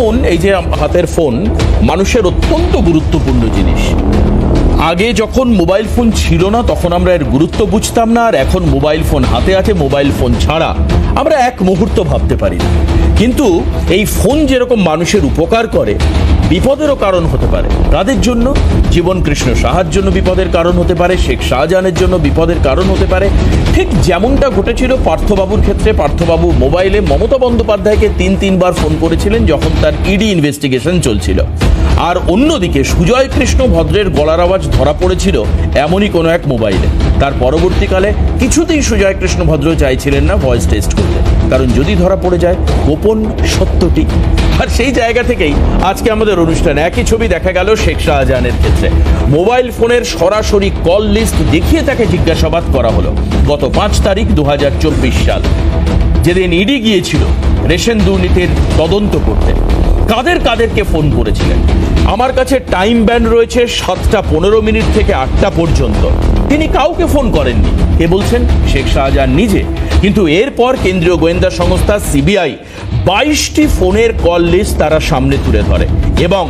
Phone এই যে হাতের ফোন মানুষের অত্যন্ত গুরুত্বপূর্ণ জিনিস। আগে যখন মোবাইল ফোন ছিল না, তখন আমরা এর গুরুত্ব বুঝতাম না, আর এখন মোবাইল ফোন হাতে আছে মোবাইল ফোন ছাড়া আমরা এক মুহূর্ত ভাবতে পারি না। কিন্তু এই ফোন যেরকম মানুষের উপকার করে বিপদেরও কারণ হতে পারে। তাদের জন্য জীবন কৃষ্ণ সাহার জন্য বিপদের কারণ হতে পারে, শেখ শাহজাহানের জন্য বিপদের কারণ হতে পারে। ঠিক যেমনটা ঘটেছিল পার্থবাবুর ক্ষেত্রে, পার্থবাবু মোবাইলে মমতা বন্দ্যোপাধ্যায়কে তিন তিনবার ফোন করেছিলেন যখন তার ইডি ইনভেস্টিগেশন চলছিল। আর অন্যদিকে সুজয় কৃষ্ণ ভদ্রের গলার আওয়াজ ধরা পড়েছিল এমনই কোনো এক মোবাইলে। তার পরবর্তীকালে কিছুতেই সুজয় কৃষ্ণ ভদ্র চাইছিলেন না ভয়েস টেস্ট করতে। কারণ যদি ধরা পড়ে যায়, গোপন সত্যটি। আর সেই জায়গা থেকেই আজকে আমাদের অনুষ্ঠানে। একই ছবি দেখা গেল শেখ শাহজাহানের ক্ষেত্রে। মোবাইল ফোনের সরাসরি কল লিস্ট দেখিয়ে তাকে জিজ্ঞাসাবাদ করা হলো গত পাঁচ তারিখ দু হাজার চব্বিশ সাল। যেদিন ইডি গিয়েছিল রেশন দুর্নীতির তদন্ত করতে। কাদের কাদেরকে ফোন করেছিলেন? আমার কাছে টাইম ব্যান্ড রয়েছে সাতটা পনেরো মিনিট থেকে আটটা পর্যন্ত। তিনি কাউকে ফোন করেননি। কে বলছেন? শেখ শাহজাহান নিজে। কিন্তু এরপর কেন্দ্রীয় গোয়েন্দা সংস্থা সিবিআই বাইশটি ফোনের কল লিস্ট তারা সামনে তুলে ধরে এবং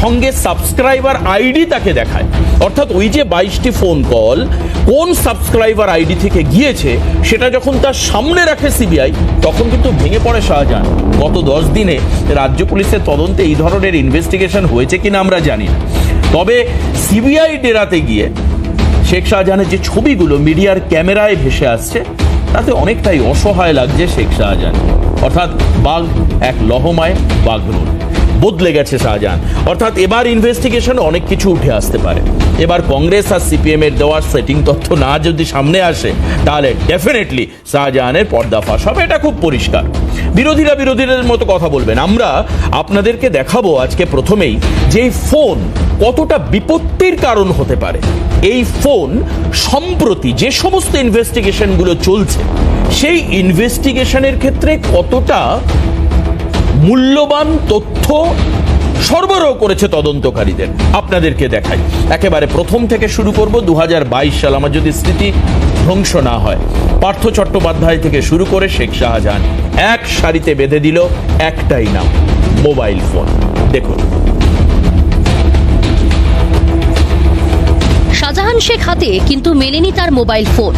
সঙ্গে সাবস্ক্রাইবার আইডি তাকে দেখায়। অর্থাৎ ওই যে বাইশটি ফোন কল, কোন সাবস্ক্রাইবার আইডি থেকে গিয়েছে সেটা যখন তার সামনে রাখে সিবিআই, তখন কিন্তু ভেঙে পড়ে শাহজাহান। গত দশ দিনে রাজ্য পুলিশের তদন্তে এই ধরনের ইনভেস্টিগেশন হয়েছে কিনা আমরা জানি না। তবে সিবিআই ডেরাতে গিয়ে শেখ শাহজাহানের যে ছবিগুলো মিডিয়ার ক্যামেরায় ভেসে আসছে, তাতে অনেকটাই অসহায় লাগছে শেখ শাহজাহান। অর্থাৎ বাঘ এক লহমায় বাঘ রোল বদলে গেছে শাহজাহান। অর্থাৎ এবার ইনভেস্টিগেশন অনেক কিছু উঠে আসতে পারে। এবার কংগ্রেস আর সিপিএম এর দেওয়ার সেটিং তথ্য না যদি সামনে আসে, তাহলে ডেফিনেটলি শাহজাহানের পর্দা ফাঁস হবে। এটা খুব পরিষ্কার। বিরোধীরা বিরোধীদের মতো কথা বলবেন। আমরা আপনাদেরকে দেখাবো আজকে প্রথমেই যে এই ফোন কতটা বিপত্তির কারণ হতে পারে? এই ফোন সম্প্রতি যে সমস্ত ইনভেস্টিগেশনগুলো চলছে, সেই ইনভেস্টিগেশনের ক্ষেত্রে কতটা মূল্যবান তথ্য সরবরাহ করেছে তদন্তকারীদের? আপনাদেরকে দেখাই। একেবারে প্রথম থেকে শুরু করব দু সাল। আমার যদি স্মৃতি ধ্বংস না হয়, পার্থ চট্টোপাধ্যায় থেকে শুরু করে শেখ শাহজাহান এক সারিতে বেঁধে দিল একটাই নাম, মোবাইল ফোন। দেখুন। শাহজাহান শেখ হাতে কিন্তু মেলেনি তার মোবাইল ফোন।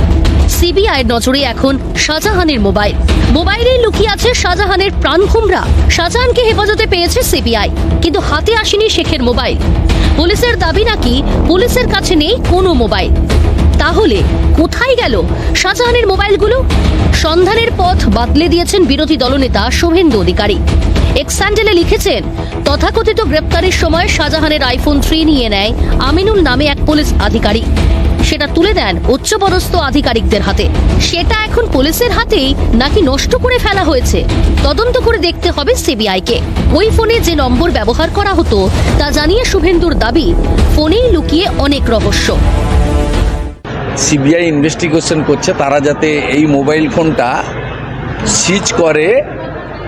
সিবিআইয়ের নজরে এখন শাহজাহানের মোবাইল। মোবাইলেই লুকিয়ে আছে শাহজাহানের প্রাণভুমরা শাহজাহানকে হেফাজতে পেয়েছে সিবিআই, কিন্তু হাতে আসেনি শেখের মোবাইল। পুলিশের দাবি নাকি পুলিশের কাছে নেই কোনো মোবাইল। তাহলে কোথায় গেল শাহজাহানের মোবাইলগুলো? সন্ধানের পথ বাতলে দিয়েছেন বিরোধী দলনেতা শুভেন্দু অধিকারী। এক্স স্যান্ডেলে লিখেছেন, তথাকথিত গ্রেপ্তারের সময় শাহজাহানের আইফোন থ্রি নিয়ে নেয় আমিনুল নামে এক পুলিশ আধিকারিক। সেটা তুলে দেন উচ্চপদস্থ আধিকারিকদের হাতে। সেটা এখন পুলিশের হাতেই নাকি নষ্ট করে ফেলা হয়েছে? তদন্ত করে দেখতে হবে সিবিআইকে। ওই ফোনে যে নম্বর ব্যবহার করা হতো, তা জানিয়ে শুভেন্দুর দাবি, ফোনেই লুকিয়ে অনেক রহস্য। সিবিআই ইনভেস্টিগেশন করছে, তারা যাতে এই মোবাইল ফোনটা সিজ করে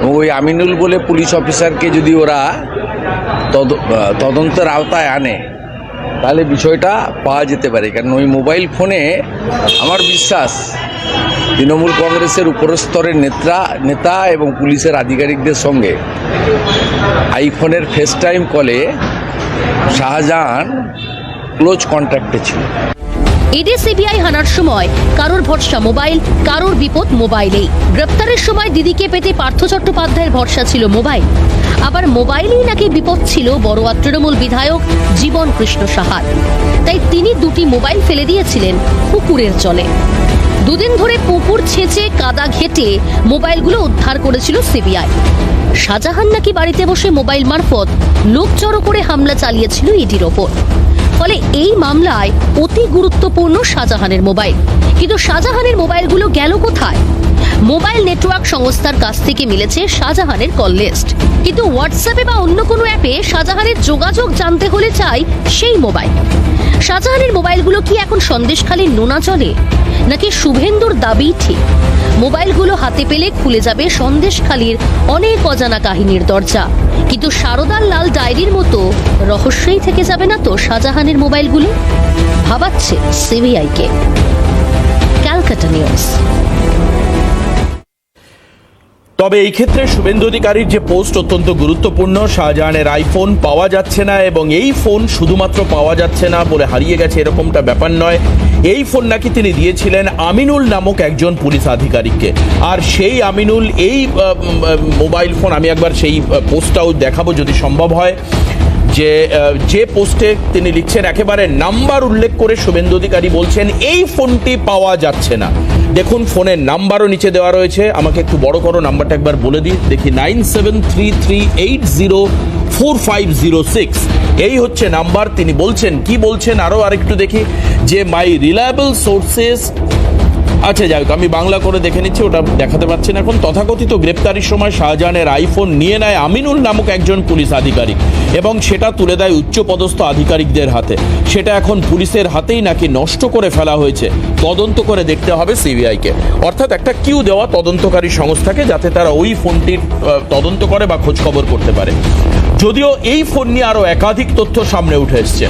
ওই আমিনুল বলে পুলিশ অফিসারকে যদি ওরা তদ- তদন্তের আওতায় আনে, তাহলে বিষয়টা পাওয়া যেতে পারে। কারণ ওই মোবাইল ফোনে আমার বিশ্বাস তৃণমূল কংগ্রেসের উপরস্তরের নেতা নেতা এবং পুলিশের আধিকারিকদের সঙ্গে আইফোনের ফেস টাইম কলে শাহজাহান ক্লোজ কন্ট্যাক্টে ছিল। ইডি সিবিআই হানার সময় কারোর ভরসা মোবাইল, কারোর বিপদ মোবাইলেই। গ্রেপ্তারের সময় দিদিকে পেতে পার্থ চট্টোপাধ্যায়ের ভরসা ছিল মোবাইল। আবার মোবাইলেই নাকি বিপদ ছিল বড়োয়া তৃণমূল বিধায়ক জীবন কৃষ্ণ সাহার। তাই তিনি দুটি মোবাইল ফেলে দিয়েছিলেন পুকুরের জলে। দুদিন ধরে পুকুর ছেঁচে, কাদা ঘেটে মোবাইলগুলো উদ্ধার করেছিল সিবিআই শাহজাহান নাকি বাড়িতে বসে মোবাইল মারফত লোক জড়ো করে হামলা চালিয়েছিল ইডির ওপর। ফলে এই মামলায় অতি গুরুত্বপূর্ণ শাহজাহানের মোবাইল। কিন্তু শাহজাহানের মোবাইলগুলো গেল কোথায়? মোবাইল নেটওয়ার্ক সংস্থার কাছ থেকে মিলেছে শাহজাহানের কল লিস্ট। কিন্তু হোয়াটসঅ্যাপে বা অন্য কোনো অ্যাপে শাহজাহানের যোগাযোগ জানতে হলে চাই সেই মোবাইল। শাহজাহানের মোবাইলগুলো কি এখন সন্দেশখালি নোনা চলে? নাকি শুভেন্দুর দাবি ঠিক? মোবাইলগুলো হাতে পেলে খুলে যাবে সন্দেশখালির অনেক অজানা কাহিনীর দরজা। কিন্তু শারদার লাল ডায়েরির মতো রহস্যই থেকে যাবে না তো শাহজাহানের মোবাইলগুলো? ভাবাচ্ছে সিবিআইকে। Calcutta news. তবে এই ক্ষেত্রে শুভেন্দু অধিকারীর যে পোস্ট অত্যন্ত গুরুত্বপূর্ণ, শাহজাহানের আইফোন পাওয়া যাচ্ছে না এবং এই ফোন শুধুমাত্র পাওয়া যাচ্ছে না বলে হারিয়ে গেছে এরকমটা ব্যাপার নয়। এই ফোন নাকি তিনি দিয়েছিলেন আমিনুল নামক একজন পুলিশ আধিকারিককে। আর সেই আমিনুল এই মোবাইল ফোন, আমি একবার সেই পোস্টটাও দেখাবো যদি সম্ভব হয়। যে যে পোস্টে তিনি লিখছেন, একেবারে নাম্বার উল্লেখ করে শুভেন্দু অধিকারী বলছেন, এই ফোনটি পাওয়া যাচ্ছে না। দেখুন ফোনের নাম্বারও নিচে দেওয়া রয়েছে। আমাকে একটু বড় করো, নাম্বারটা একবার বলে দিই। দেখি, nine seven three three eight zero four five zero six. এই হচ্ছে নাম্বার। তিনি বলছেন, কি বলছেন আরও আরেকটু দেখি। যে, মাই রিলায়েবল সোর্সেস আচ্ছা যাই আমি বাংলা করে দেখে নিচ্ছি, ওটা দেখাতে পাচ্ছি না এখন। তথাকথিত গ্রেপ্তারির সময় শাহজাহানের আইফোন নিয়ে নেয় আমিনুল নামক একজন পুলিশ আধিকারিক এবং সেটা তুলে দেয় উচ্চপদস্থ আধিকারিকদের হাতে। সেটা এখন পুলিশের হাতেই নাকি নষ্ট করে ফেলা হয়েছে। তদন্ত করে দেখতে হবে সিবিআইকে। অর্থাৎ একটা কিউ দেওয়া তদন্তকারী সংস্থাকে যাতে তারা ওই ফোনটির তদন্ত করে বা খোঁজখবর করতে পারে। যদিও এই ফোন নিয়ে আরও একাধিক তথ্য সামনে উঠে এসছে।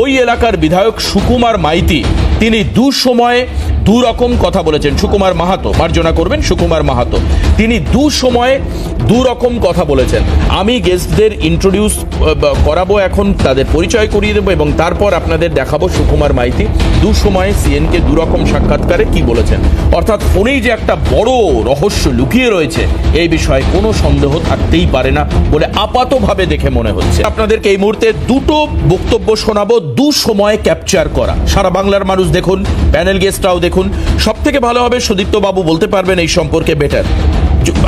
ওই এলাকার বিধায়ক সুকুমার মাইতি তিনি দু সময়ে দু রকম কথা বলেছেন। সুকুমার মাহাতো, মার্জনা করবেন সুকুমার মাহাতো। তিনি দু সময়ে দু রকম কথা বলেছেন। আমি গেস্টদের ইন্ট্রোডিউস করাবো এখন, তাদের পরিচয় করিয়ে দেবো এবং তারপর আপনাদের দেখাবো সুকুমার মাইতি দু সময়ে সিএনকে দু রকম সাক্ষাৎকারে কি বলেছেন। অর্থাৎ ফোনেই যে একটা বড় রহস্য লুকিয়ে রয়েছে, এই বিষয়ে কোনো সন্দেহ থাকতেই পারে না বলে আপাতভাবে দেখে মনে হচ্ছে। আপনাদেরকে এই মুহূর্তে দুটো বক্তব্য শোনাবো দু সময় ক্যাপচার করা। সারা বাংলার মানুষ দেখুন প্যানেল গেস্টরাও দেখুন। সব থেকে ভালো হবে সুদীপ্ত বাবু বলতে পারবেন এই সম্পর্কে বেটার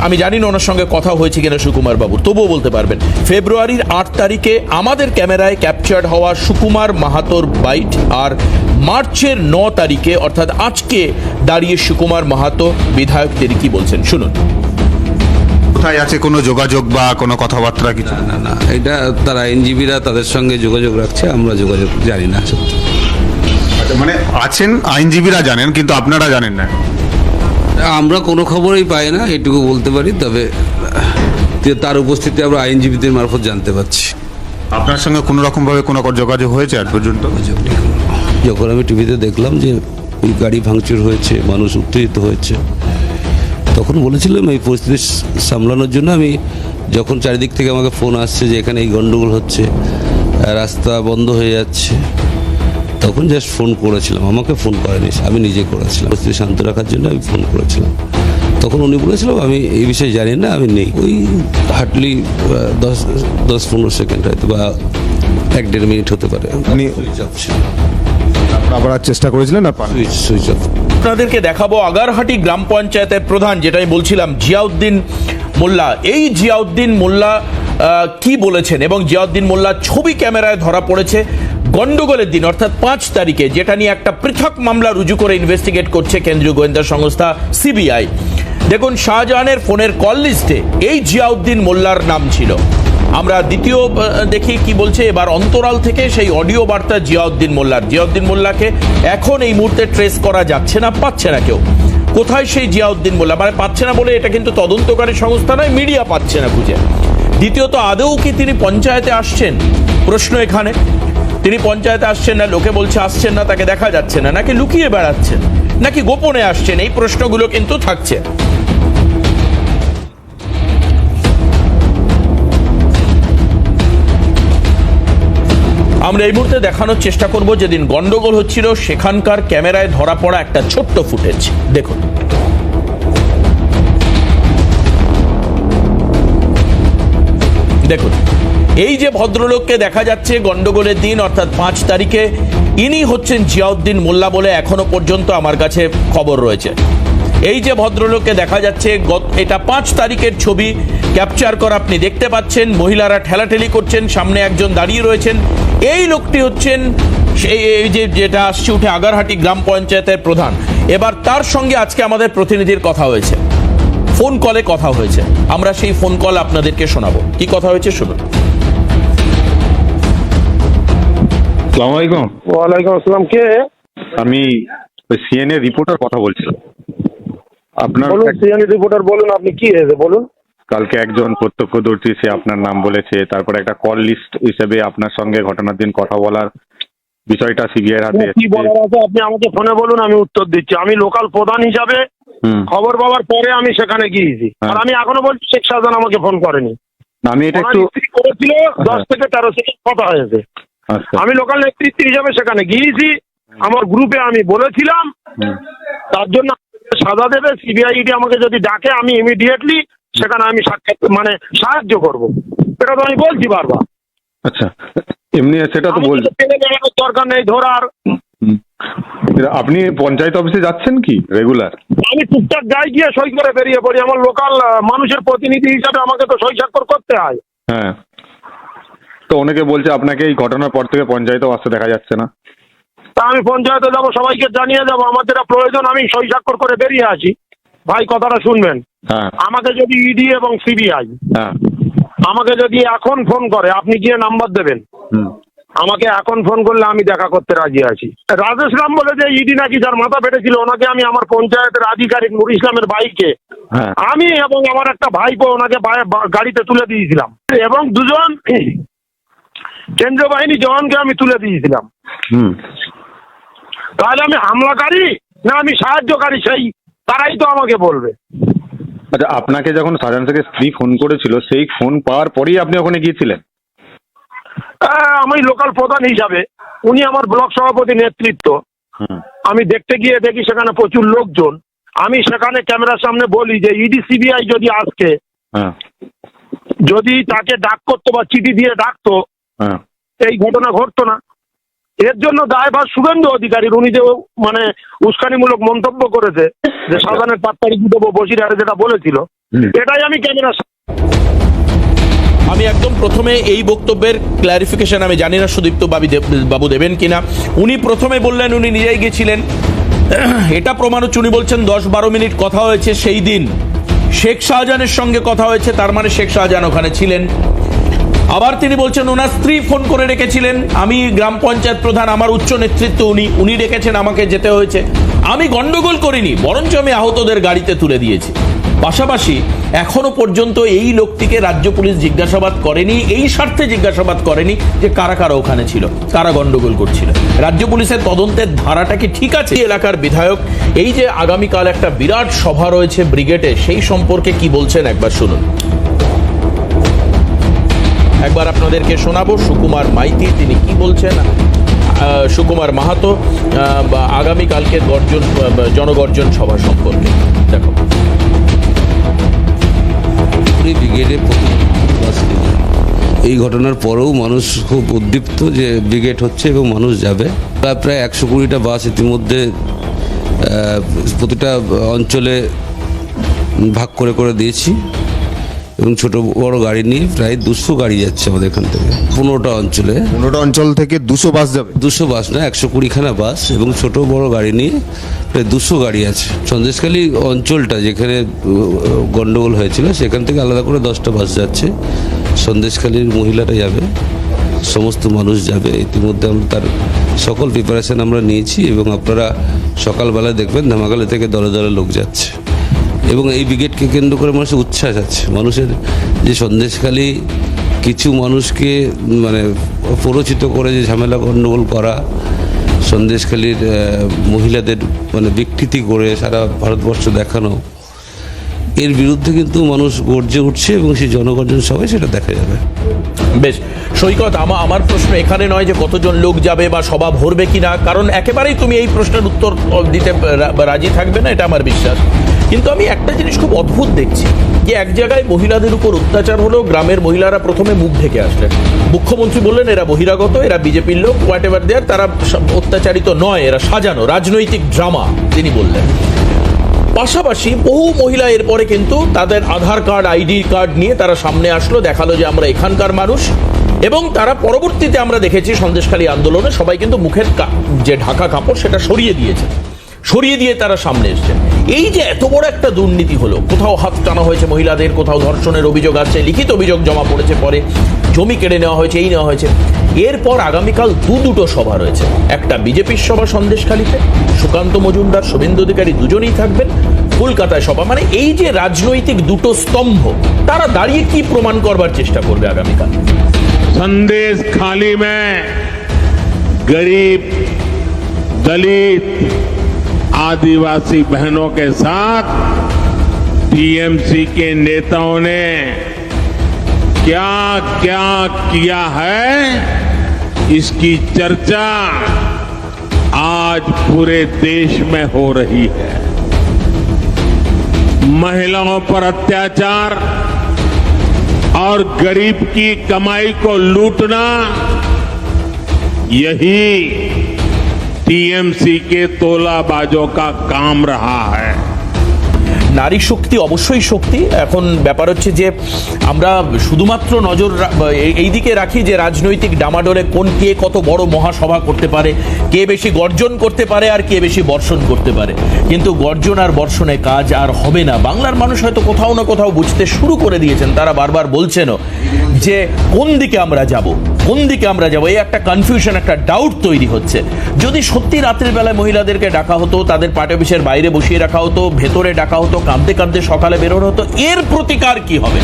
আমি জানি না ওনার সঙ্গে কথা হয়েছে কিনা সুকুমার বাবুর তবুও বলতে পারবেন। ফেব্রুয়ারির আট তারিখে আমাদের ক্যামেরায় ক্যাপচার্ড হওয়া সুকুমার মাহাতোর বাইট আর মার্চের ন তারিখে অর্থাৎ আজকে দাঁড়িয়ে সুকুমার মাহাতো বিধায়কদের কি বলছেন? শুনুন। কোথায় আছে কোনো যোগাযোগ বা কোনো কথাবার্তা কিছু? না না এটা তারা আইনজীবীরা তাদের সঙ্গে যোগাযোগ রাখছে আমরা যোগাযোগ জানি না। সত্যি মানে আছেন আইনজীবীরা জানেন কিন্তু আপনারা জানেন না আমরা কোনো খবরই পাই না এটুকু বলতে পারি তবে তার উপস্থিতি আমরা আইনজীবীদের মারফত জানতে পারছি আপনার সঙ্গে কোনো রকম ভাবে কোনো যোগাযোগ হয়েছে আজ পর্যন্ত। যখন আমি টিভিতে দেখলাম যে ওই গাড়ি ভাঙচুর হয়েছে মানুষ উত্তেজিত হয়েছে তখন বলেছিলাম এই পরিস্থিতি সামলানোর জন্য আমি যখন চারিদিক থেকে আমাকে ফোন আসছে যে এখানে এই গন্ডগোল হচ্ছে রাস্তা বন্ধ হয়ে যাচ্ছে তখন জাস্ট ফোন করেছিলাম। আমাকে ফোন করেনি আমি নিজে করেছিলাম। পরিস্থিতি শান্ত রাখার জন্য আমি ফোন করেছিলাম। তখন উনি বলেছিলাম আমি এই বিষয়ে জানি না আমি নেই। ওই হার্ডলি দশ দশ পনেরো সেকেন্ড হয়তো বা এক দেড় মিনিট হতে পারে। ছিল আবার চেষ্টা করেছিলেন আর পান? সুইচ অফ আপনাদেরকে দেখাবো আগারহাটি গ্রাম পঞ্চায়েতের প্রধান যেটা আমি বলছিলাম জিয়াউদ্দিন মোল্লা। এই জিয়াউদ্দিন মোল্লা কি বলেছেন এবং জিয়াউদ্দিন মোল্লা ছবি ক্যামেরায় ধরা পড়েছে। গন্ডগোলের দিন, অর্থাৎ পাঁচ তারিখে, যেটা নিয়ে একটা পৃথক মামলা রুজু করে ইনভেস্টিগেট করছে কেন্দ্রীয় গোয়েন্দা সংস্থা সিবিআই। দেখুন, শাহজাহানের ফোনের কল লিস্টে এই জিয়াউদ্দিন মোল্লার নাম ছিল। আমরা দ্বিতীয় দেখি কি বলছে, এবার অন্তরাল থেকে সেই অডিও বার্তা জিয়াউদ্দিন মোল্লার। জিয়াউদ্দিন মোল্লাকে এখন এই মুহূর্তে ট্রেস করা যাচ্ছে না, পাচ্ছে না কেউ। কোথায় সেই জিয়াউদ্দিন মোল্লা? মানে পাচ্ছে না বলে এটা কিন্তু তদন্তকারী সংস্থা নয় মিডিয়া পাচ্ছে না খুঁজে। দ্বিতীয়ত, আদৌ কি তিনি পঞ্চায়েতে আসছেন? প্রশ্ন এখানে। তিনি পঞ্চায়েতে আসছেন না, লোকে বলছে আসছেন না, তাকে দেখা যাচ্ছে না, নাকি লুকিয়ে বেড়াচ্ছেন, নাকি গোপনে আসছেন, এই প্রশ্নগুলো কিন্তু থাকছে। আমরা এই মুহূর্তে দেখানোর চেষ্টা করব যেদিন গন্ডগোল হচ্ছিল, সেখানকার ক্যামেরায় ধরা পড়া একটা ছোট্ট ফুটেজ। দেখুন। দেখুন। এই যে ভদ্রলোককে দেখা যাচ্ছে গন্ডগোলের দিন, অর্থাৎ পাঁচ তারিখে, ইনি হচ্ছেন জিয়াউদ্দিন মোল্লা বলে এখনও পর্যন্ত আমার কাছে খবর রয়েছে। এই যে ভদ্রলোককে দেখা যাচ্ছে এটা পাঁচ তারিখের ছবি, ক্যাপচার করা আপনি দেখতে পাচ্ছেন, মহিলারা ঠেলাঠেলি করছেন, সামনে একজন দাঁড়িয়ে রয়েছেন। এই লোকটি হচ্ছেন সেই এই যে যেটা আসছে উঠে আগারহাটি গ্রাম পঞ্চায়েতের প্রধান। এবার তার সঙ্গে আজকে আমাদের প্রতিনিধির কথা হয়েছে। ফোন কলে কথা হয়েছে। আমরা সেই ফোন কল আপনাদেরকে শোনাবো। কি কথা হয়েছে শুনুন। সালাম আলাইকুম ওয়ালাইকুম আসসালাম কে? আমি সিএনএ রিপোর্টার কথা বলছিলাম। আপনার বলুন সিএনই রিপোর্টার বলুন আপনি কি হয়েছে বলুন। কালকে একজন প্রত্যক্ষদর্শী সে আপনার নাম বলেছে তারপরে একটা কল লিস্ট হিসেবে আপনার সঙ্গে ঘটনার দিন কথা বলার বিষয়টা সিবিআই হাতে কি বলার আছে আপনি আমাকে ফোনে বলুন আমি উত্তর দিচ্ছি। আমি লোকাল প্রধান হিসাবে খবর পাওয়ার পরে আমি সেখানে গিয়েছি। হ্যাঁ। আর আমি এখনও বলছি শেখ শাহজাহান আমাকে ফোন করেনি। আমি এটা একটু করেছিল দশ। থেকে তেরো সেকেন্ড কথা হয়েছে। আমি লোকাল নেতৃত্ব হিসাবে সেখানে গিয়েছি। আমার গ্রুপে আমি বলেছিলাম। তার জন্য সাজা দেবে। সিবিআইডি আমাকে যদি ডাকে আমি ইমিডিয়েটলি সেখানে আমি সাক্ষাৎ মানে সাহায্য করব। এটা তো আমি বলছি বারবার। আচ্ছা এমনি সেটা তো আমি বল তো পেলে বেড়ানোর দরকার নেই ধরার। আপনি পঞ্চায়েত অফিসে যাচ্ছেন কি রেগুলার আমি টুকটাক যাই গিয়ে সই করে বেরিয়ে পড়ি। আমার লোকাল মানুষের প্রতিনিধি হিসাবে আমাকে তো সই স্বাক্ষর করতে হয়। হ্যাঁ। তো অনেকে বলছে আপনাকে এই ঘটনার পর থেকে পঞ্চায়েতেও আসতে দেখা যাচ্ছে না। তা আমি পঞ্চায়েতে যাব সবাইকে জানিয়ে যাব। আমার যেটা প্রয়োজন আমি সই স্বাক্ষর করে বেরিয়ে আসি ভাই কথাটা শুনবেন। হ্যাঁ। আমাকে যদি ইডি এবং সিবিআই হ্যাঁ। আমাকে যদি এখন ফোন করে আপনি গিয়ে নাম্বার দেবেন। হুম। আমাকে এখন ফোন করলে আমি দেখা করতে রাজি আছি। রাজেশ রাম বলে যে ইডি নাকি যার মাথা ফেটেছিল ওনাকে আমি আমার পঞ্চায়েতের আধিকারিক নুর ইসলামের বাইকে হ্যাঁ। আমি এবং আমার একটা ভাইপো ওনাকে গাড়িতে তুলে দিয়েছিলাম। এবং দুজন কেন্দ্রীয় বাহিনী জওয়ানকে আমি তুলে দিয়েছিলাম। হুম। তাহলে আমি হামলাকারী না আমি সাহায্যকারী সেই? তারাই তো আমাকে বলবে। আচ্ছা আপনাকে যখন শাহজাহান থেকে স্ত্রী ফোন করেছিল সেই ফোন পাওয়ার পরেই আপনি ওখানে গিয়েছিলেন? আমি লোকাল প্রধান হিসাবে উনি আমার ব্লক সভাপতি নেতৃত্ব। আমি দেখতে গিয়ে দেখি সেখানে প্রচুর লোকজন। আমি সেখানে ক্যামেরার সামনে বলি যে ইডি সিবিআই যদি আজকে হ্যাঁ। যদি তাকে ডাক করতো বা চিঠি দিয়ে ডাকতো এই ঘটনা ঘটতো না। এর জন্য দায়ভার শুভেন্দু অধিকারীর। উনি যে মানে উস্কানিমূলক মন্তব্য করেছে যে সাধারণের পাত্তারি দেবো বসিরহাটে যেটা বলেছিল এটাই আমি ক্যামেরা আমি একদম প্রথমে এই বক্তব্যের ক্ল্যারিফিকেশন আমি জানি না সুদীপ্ত বাবি দেব- বাবু দেবেন কিনা। উনি প্রথমে বললেন উনি নিজেই গেছিলেন। এটা প্রমাণ হচ্ছে উনি বলছেন দশ বারো মিনিট কথা হয়েছে সেই দিন। শেখ শাহজাহানের সঙ্গে কথা হয়েছে তার মানে শেখ শাহজাহান ওখানে ছিলেন। আবার তিনি বলছেন, ওনার স্ত্রী ফোন করে রেখেছিলেন। আমি গ্রাম পঞ্চায়েত প্রধান, আমার উচ্চ নেতৃত্ব, উনি উনি রেখেছেন, আমাকে যেতে হয়েছে। আমি গন্ডগোল করিনি, বরঞ্চ আমি আহতদের গাড়িতে তুলে দিয়েছি। পাশাপাশি এখনও পর্যন্ত এই লোকটিকে রাজ্য পুলিশ জিজ্ঞাসাবাদ করেনি, এই স্বার্থে জিজ্ঞাসাবাদ করেনি যে কারা কারা ওখানে ছিল, কারা গন্ডগোল করছিল। রাজ্য পুলিশের তদন্তের ধারাটা কি ঠিক আছে? এলাকার বিধায়ক, এই যে আগামীকাল একটা বিরাট সভা রয়েছে ব্রিগেডে, সেই সম্পর্কে কি বলছেন একবার শুনুন। একবার আপনাদেরকে শোনাবো, সুকুমার মাইতি, তিনি কি বলছেন? সুকুমার মাহাতো বা আগামীকালকের গর্জন জনগর্জন সভা সম্পর্কে। দেখো। ব্রিগেডে এই ঘটনার পরেও মানুষ খুব উদ্দীপ্ত যে ব্রিগেড হচ্ছে এবং মানুষ যাবে। প্রায় একশো কুড়িটা বাস ইতিমধ্যে প্রতিটা অঞ্চলে ভাগ করে করে দিয়েছি। এবং ছোট বড় গাড়ি নিয়ে প্রায় দুশো গাড়ি যাচ্ছে আমাদের এখান থেকে পনেরোটা অঞ্চলে। পনেরোটা অঞ্চল থেকে দুশো বাস যাবে? দুশো বাস না একশো কুড়িখানা বাস এবং ছোট বড় গাড়ি নিয়ে প্রায় দুশো গাড়ি আছে। সন্দেশখালী অঞ্চলটা যেখানে আহ, গন্ডগোল হয়েছিল সেখান থেকে আলাদা করে দশটা বাস যাচ্ছে। সন্দেশখালীর মহিলারা যাবে সমস্ত মানুষ যাবে। ইতিমধ্যে আমরা তার সকল প্রিপারেশন আমরা নিয়েছি এবং আপনারা সকালবেলায় দেখবেন ধামাকালি থেকে দলে দলে লোক যাচ্ছে। এবং এই ব্রিগেডকে কেন্দ্র করে মানুষের উচ্ছ্বাস আছে। মানুষের যে সন্দেশখালী কিছু মানুষকে মানে প্ররোচিত করে যে ঝামেলা গণ্ডগোল করা, সন্দেশখালীর মহিলাদের মানে বিকৃতি করে সারা ভারতবর্ষ দেখানো, এর বিরুদ্ধে কিন্তু মানুষ গর্জে উঠছে এবং সেই জনগর্জন সবাই সেটা দেখা যাবে। বেশ, সৈকত, আমা, আমার প্রশ্ন এখানে নয় যে কতজন লোক যাবে বা সভা ভরবে কিনা, কারণ একেবারেই তুমি এই প্রশ্নের উত্তর দিতে রাজি থাকবে না, এটা আমার বিশ্বাস। কিন্তু আমি একটা জিনিস খুব অদ্ভুত দেখছি, যে এক জায়গায় মহিলাদের উপর অত্যাচার হলো গ্রামের মহিলারা প্রথমে মুখ ঢেকে আসলেন। মুখ্যমন্ত্রী বললেন, এরা বহিরাগত, এরা বিজেপির লোক হোয়াট এভার দেয়ার তারা অত্যাচারিত নয়, এরা সাজানো, রাজনৈতিক ড্রামা, তিনি বললেন। পাশাপাশি বহু মহিলা এরপরে কিন্তু তাদের আধার কার্ড, আইডি কার্ড নিয়ে তারা সামনে আসলো, দেখাল যে আমরা এখানকার মানুষ, এবং তারা পরবর্তীতে আমরা দেখেছি সন্দেশখালী আন্দোলনে সবাই কিন্তু মুখের যে ঢাকা কাপড়, সেটা সরিয়ে দিয়েছে। সরিয়ে দিয়ে তারা সামনে এসছে এই যে এত বড় একটা দুর্নীতি হলো কোথাও হাত টানা হয়েছে মহিলাদের কোথাও ধর্ষণের অভিযোগ আছে লিখিত অভিযোগ জমা পড়েছে পরে জমি কেড়ে নেওয়া হয়েছে এই নেওয়া হয়েছে এরপর আগামীকাল দু দুটো সভা রয়েছে একটা বিজেপির সভা সন্দেশখালীতে সুকান্ত মজুমদার শুভেন্দু অধিকারী দুজনেই থাকবেন কলকাতায় সভা মানে এই যে রাজনৈতিক দুটো স্তম্ভ তারা দাঁড়িয়ে কি প্রমাণ করবার চেষ্টা করবে আগামীকাল संदेश खाली में गरीब दलित आदिवासी बहनों के साथ टीएमसी के नेताओं ने क्या क्या किया है? इसकी चर्चा आज पूरे देश में हो रही है। महिलाओं पर अत्याचार और गरीब की कमाई को लूटना, यही टीएमसी के तोलाबाजों का काम रहा है। নারী শক্তি অবশ্যই শক্তি। এখন ব্যাপার হচ্ছে যে আমরা শুধুমাত্র নজর এই- দিকে রাখি যে রাজনৈতিক ডামাডোলে কোন কে কত বড় মহাসভা করতে পারে, কে বেশি গর্জন করতে পারে আর কে বেশি বর্ষণ করতে পারে। কিন্তু গর্জন আর বর্ষণে কাজ আর হবে না। বাংলার মানুষ হয়তো কোথাও না কোথাও বুঝতে শুরু করে দিয়েছেন, তারা বারবার বলছেনও যে কোন দিকে আমরা যাব, কোন দিকে আমরা যাব, এই একটা কনফিউশন একটা ডাউট তৈরি হচ্ছে। যদি সত্যি রাত্রির বেলায় মহিলাদেরকে ডাকা হতো, তাদের পার্টি অফিসের বাইরে বসিয়ে রাখা হতো, ভেতরে ডাকা হতো কাঁদতে কাঁদতে সকালে বেরোনো হতো। এর প্রতিকার কি হবে?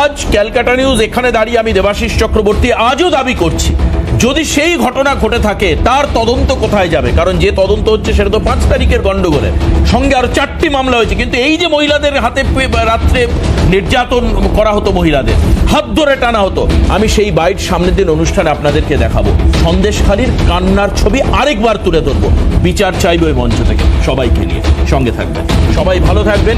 আজ ক্যালকাটা নিউজ, এখানে দাঁড়িয়ে আমি দেবাশিস চক্রবর্তী আজও দাবি করছি। যদি সেই ঘটনা ঘটে থাকে, তার তদন্ত কোথায় যাবে? কারণ যে তদন্ত হচ্ছে, সেটা তো পাঁচ তারিখের গন্ডগোলে সঙ্গে আরও চারটি মামলা হয়েছে, কিন্তু এই যে মহিলাদের হাতে রাত্রে নির্যাতন করা হতো মহিলাদের, হাত ধরে টানা হতো, আমি সেই বাইট সামনের দিন অনুষ্ঠানে আপনাদেরকে দেখাবো। সন্দেশখালীর কান্নার ছবি আরেকবার তুলে ধরবো। বিচার চাইব ওই মঞ্চ থেকে, সবাইকে নিয়ে। সঙ্গে থাকবেন। সবাই ভালো থাকবেন।